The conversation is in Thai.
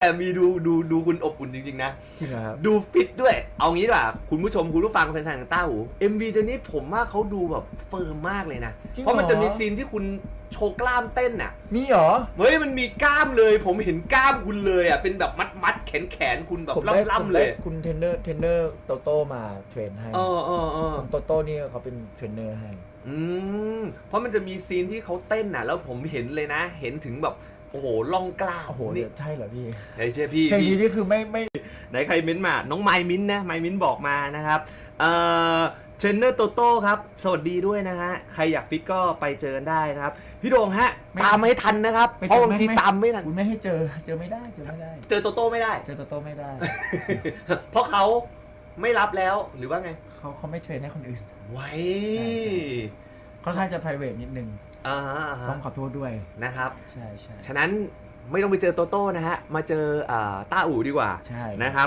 แต่มีดูดูดูคุณอบอุ่นจริง ๆ นะจริงเหรอครับ ดูฟิตด้วย เอางี้ดีกว่าคุณผู้ชมคุณผู้ฟังแฟนๆของต้าหู MV ตัวนี้ผมว่าเขาดูแบบเฟิร์มมากเลยนะ จริงเหรอ เพราะมันจะมีซีนที่คุณโชว์กล้ามเต้นอะ มีเหรอ เฮ้ยมันมีกล้ามเลย ผมเห็นกล้ามคุณเลยอะ เป็นแบบมัดมัดๆแขนแขนๆคุณแบบผมได้ผล่ำมๆเลได้ย คุณเทรนเนอร์เทรนเนอร์โตโต้มาเทรนให้เออเออเออ คุณโตโต้นี่เขาเป็นเทรนเนอร์ให้ อืม เพราะมันจะมีซีนที่เขาเต้นน่ะ แล้วผมเห็นเลยนะ เห็นถึงแบบ โอ้โหล่องกล้ามโอ้โหนี่เดี๋ยวใช่เหรอพี่ไอ้เช่พี่เพลงพี่นี้นี่คือไม่ไม่ไหนใครเม้นต์มา น้องไมมินนะไมมินบอกมานะครับเอ่อเทรนเนอร์โตโต้ครับ สวัสดีด้วยนะฮะ ใครอยากฟิตก็ไปเจอกันได้นะครับ พี่โดงฮะ ตามให้ทันนะครับ เพราะบางทีตามไม่ทันคุณไม่ให้เจอ เจอไม่ได้ เจอไม่ได้ เจอโตโต้ไม่ได้ เจอโตโต้ไม่ได้ เพราะเขาไม่รับแล้วหรือว่าไง เขาเขาไม่เทรนให้คนอื่น ไว้ ค่อนข้างจะ private นิดนึง อ่าฮะอ่าต้องฮะขอโทษด้วย นะครับ ใช่ใช่ฉะนั้นไม่ต้องไปเจอโตโต้นะฮะ มาเจออ่าต้าอู่ดีกว่าใช่ นะครับ